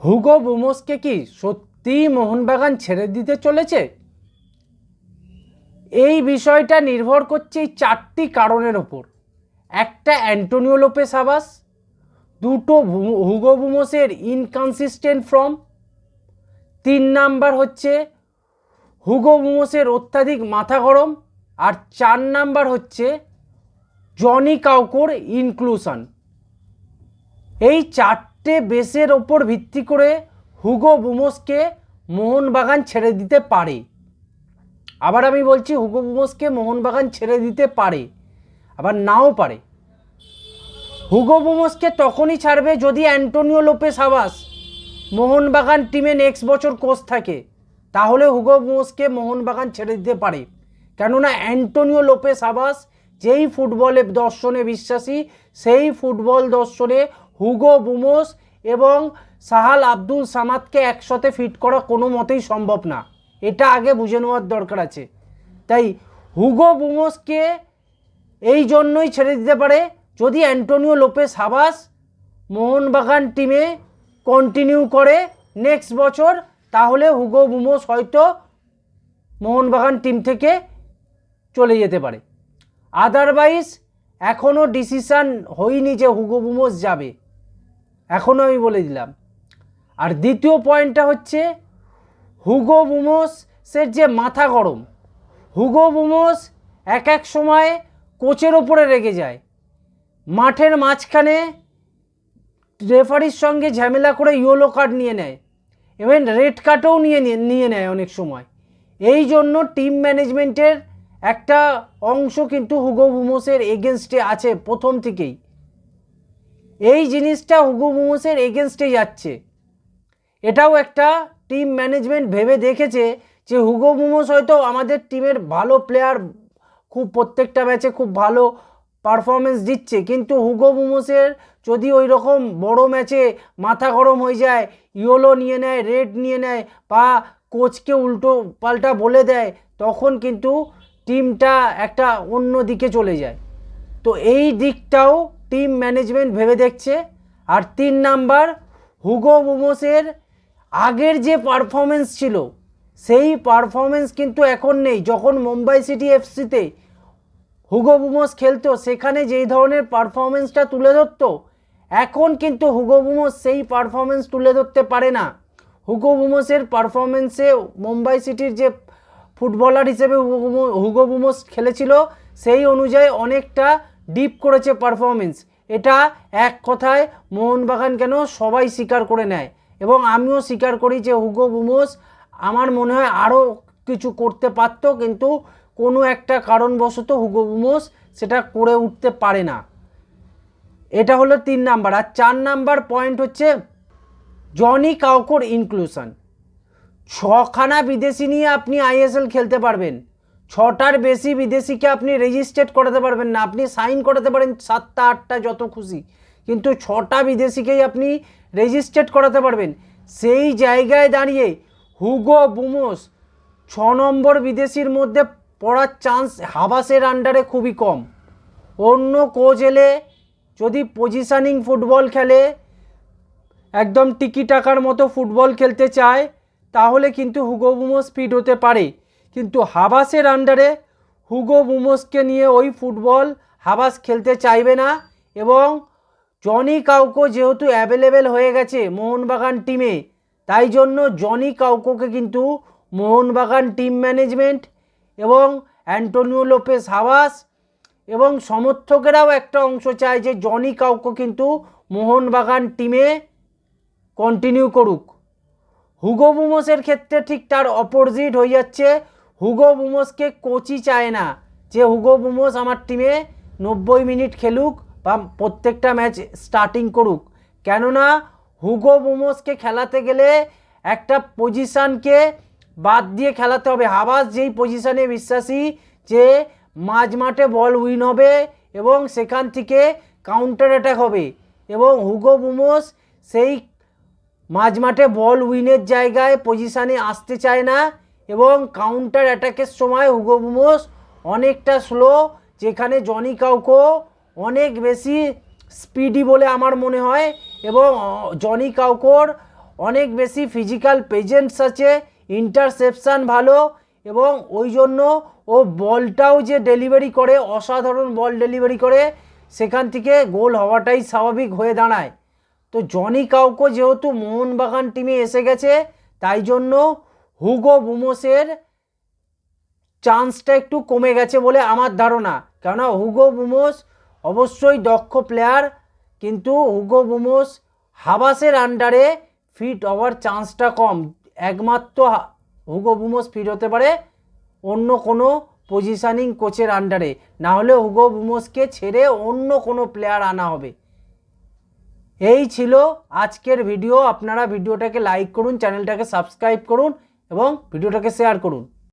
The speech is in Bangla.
হুগো বুমোসকে কি সত্যিই মোহনবাগান ছেড়ে দিতে চলেছে? এই বিষয়টা নির্ভর করছে এই চারটি কারণের ওপর। একটা অ্যান্টোনিও লোপেস আবাস, দুটো হুগো বুমোসের ইনকনসিস্টেন্ট ফর্ম তিন নাম্বার হচ্ছে হুগো বুমোসের অত্যাধিক মাথা গরম, আর চার নাম্বার হচ্ছে জনি কাউকোর ইনক্লুশন এই চারটে বেসের ওপর ভিত্তি করে হুগো বুমোসকে মোহনবাগান ছেড়ে দিতে পারে। আবার আমি বলছি হুগো বুমোসকে মোহনবাগান ছেড়ে দিতে পারে, আবার নাও পারে। হুগো বুমোসকে তখনই ছাড়বে যদি অ্যান্টোনিও লোপেস আবাস, মোহনবাগান টিমে নেক্সট বছর কোচ থাকে। তাহলে হুগো বুমোসকে মোহনবাগান ছেড়ে দিতে পারে। কেননা অ্যান্টোনিও লোপেস আবাস যেই ফুটবলে দর্শনে বিশ্বাসী, সেই ফুটবল দর্শনে হুগো বুমোস এবং সাহাল আব্দুল সামাদকে একসাথে ফিট করা কোনো মতেই সম্ভব না। এটা আগে বুঝে নেওয়ার দরকার আছে। তাই হুগো বুমোসকে এই জন্যই ছেড়ে দিতে পারে যদি অ্যান্টোনিও লোপেস হাবাস মোহনবাগান টিমে কন্টিনিউ করে নেক্সট বছর, তাহলে হুগো বুমোস হয়তো মোহনবাগান টিম থেকে চলে যেতে পারে। আদারওয়াইজ এখনও ডিসিশান হয়নি যে হুগো বুমোস যাবে। এখনও আমি বলে দিলাম। আর দ্বিতীয় পয়েন্টটা হচ্ছে হুগো বুমোসের যে মাথা গরম, হুগো বুমোস এক এক সময় কোচের ওপরে রেগে যায়। মাঠের মাঝখানে রেফারির সঙ্গে ঝামেলা করে ইয়েলো কার্ড নিয়ে নেয়, ইভেন রেড কার্ডও নিয়ে নিয়ে- নিয়ে অনেক সময়। এই জন্য টিম ম্যানেজমেন্টের একটা অংশ কিন্তু হুগো বুমোসের এগেনস্টে আছে প্রথম থেকেই। এই জিনিসটা হুগু বুমোসের এগেনস্টে যাচ্ছে। এটাও একটা টিম ম্যানেজমেন্ট ভেবে দেখেছে যে হুগো বুমোস হয়তো আমাদের টিমের ভালো প্লেয়ার খুব প্রত্যেকটা ম্যাচে খুব ভালো পারফরমেন্স দিচ্ছে। কিন্তু হুগো বুমোসের যদি ওই রকম বড় ম্যাচে মাথা গরম হয়ে যায়, ইয়োলো নিয়ে নেয় রেড নিয়ে নেয় বা কোচকে উল্টো পাল্টা বলে দেয়, তখন কিন্তু টিমটা একটা অন্য দিকে চলে যায়। তো এই দিকটাও টিম ম্যানেজমেন্ট ভেবে দেখছে। আর তিন নাম্বার, হুগো বুমোসের আগের যে পারফরমেন্স ছিল, সেই পারফরমেন্স কিন্তু এখন নেই। যখন মুম্বাই সিটি এফসিতে হুগো বুমোস খেলতো, সেখানে যেই ধরনের পারফরমেন্সটা তুলে ধরতো, এখন কিন্তু হুগো বুমোস সেই পারফরমেন্স তুলে ধরতে পারে না। হুগো বুমোসের পারফরমেন্সে মুম্বাই সিটির যে ফুটবলার হিসেবে হুগো বুমোস খেলেছিল, সেই অনুযায়ী অনেকটা ডিপ করেছে পারফরমেন্স এটা এক কথায় মোহনবাগান কেন সবাই স্বীকার করে নেয়? এবং আমিও স্বীকার করি যে হুগো বুমোস আমার মনে হয় আরও কিছু করতে পারতো, কিন্তু কোনো একটা কারণবশত হুগো বুমোস সেটা করে উঠতে পারে না। এটা হলো তিন নাম্বার। আর চার নাম্বার পয়েন্ট হচ্ছে জনি কাউকোর ইনক্লুশন ছখানা বিদেশি নিয়ে আপনি আইএসএল খেলতে পারবেন। ছটার বেশি বিদেশিকে আপনি রেজিস্ট্রেট করাতে পারবেন না। আপনি সাইন করাতে পারেন সাতটা, আটটা, যত খুশি। কিন্তু ছটা বিদেশিকেই আপনি রেজিস্ট্রেট করাতে পারবেন। সেই জায়গায় দাঁড়িয়ে হুগো বুমোস ছ নম্বর বিদেশির মধ্যে পড়ার চান্স হাবাসের আন্ডারে খুবই কম। অন্য কোচ এলে যদি পজিশানিং ফুটবল খেলে, একদম টিকি টাকার মতো ফুটবল খেলতে চায়, তাহলে কিন্তু হুগো বুমোস ফিট হতে পারে। কিন্তু হাবাসের আন্ডারে হুগো বুমোসকে নিয়ে ওই ফুটবল হাবাস খেলতে চাইবে না এবং জনি কাউকো যেহেতু অ্যাভেলেবেল হয়ে গেছে মোহনবাগান টিমে তাই জন্য জনি কাউকোকে কিন্তু মোহনবাগান টিম ম্যানেজমেন্ট এবং অ্যান্টোনিও লোপেস হাবাস এবং সমর্থকেরাও একটা অংশ চায় যে জনি কাউকো কিন্তু মোহনবাগান টিমে কন্টিনিউ করুক। হুগো বুমোসের ক্ষেত্রে ঠিক তার অপোজিট হয়ে যাচ্ছে। হুগো বুমোসকে কোচই চায় না যে হুগো বুমোস আমার টিমে নব্বই মিনিট খেলুক বা প্রত্যেকটা ম্যাচ স্টার্টিং করুক। কেননা হুগো বুমোসকে খেলাতে গেলে একটা পজিশানকে বাদ দিয়ে খেলাতে হবে। হাবাস যেই পজিশানে বিশ্বাসী যে মাঝ মাঠে বল উইন হবে এবং সেখান থেকে কাউন্টার অ্যাটাক হবে এবং হুগো বুমোস সেই মাঝ মাঠে বল উইনের জায়গায় পজিশানে আসতে চায় না এবং কাউন্টার অ্যাটাকের সময় হুগো বুমোস অনেকটা স্লো যেখানে জনি কাউকো অনেক বেশি স্পিডি বলে আমার মনে হয় এবং জনি কাউকোর অনেক বেশি ফিজিক্যাল প্রেজেন্স আছে ইন্টারসেপশান ভালো এবং ওই জন্য ও বলটাও যে ডেলিভারি করে, অসাধারণ বল ডেলিভারি করে, সেখান থেকে গোল হওয়াটাই স্বাভাবিক হয়ে দাঁড়ায়। তো জনি কাউকো যেহেতু মোহনবাগান টিমে এসে গেছে, তাই জন্য হুগো বুমোসের চান্সটা একটু কমে গেছে বলে আমার ধারণা। কেননা হুগো বুমোস অবশ্যই দক্ষ প্লেয়ার কিন্তু হুগো বুমোস হাবাসের আন্ডারে ফিট হওয়ার চান্সটা কম। একমাত্র হুগো বুমোস ফিট হতে পারে অন্য কোনো পজিশানিং কোচের আন্ডারে না হলে হুগো বুমোসকে ছেড়ে অন্য কোনো প্লেয়ার আনা হবে। এই ছিল আজকের ভিডিও আপনারা ভিডিওটাকে লাইক করুন চ্যানেলটাকে সাবস্ক্রাইব করুন। এবং ভিডিওটাকে শেয়ার করুন।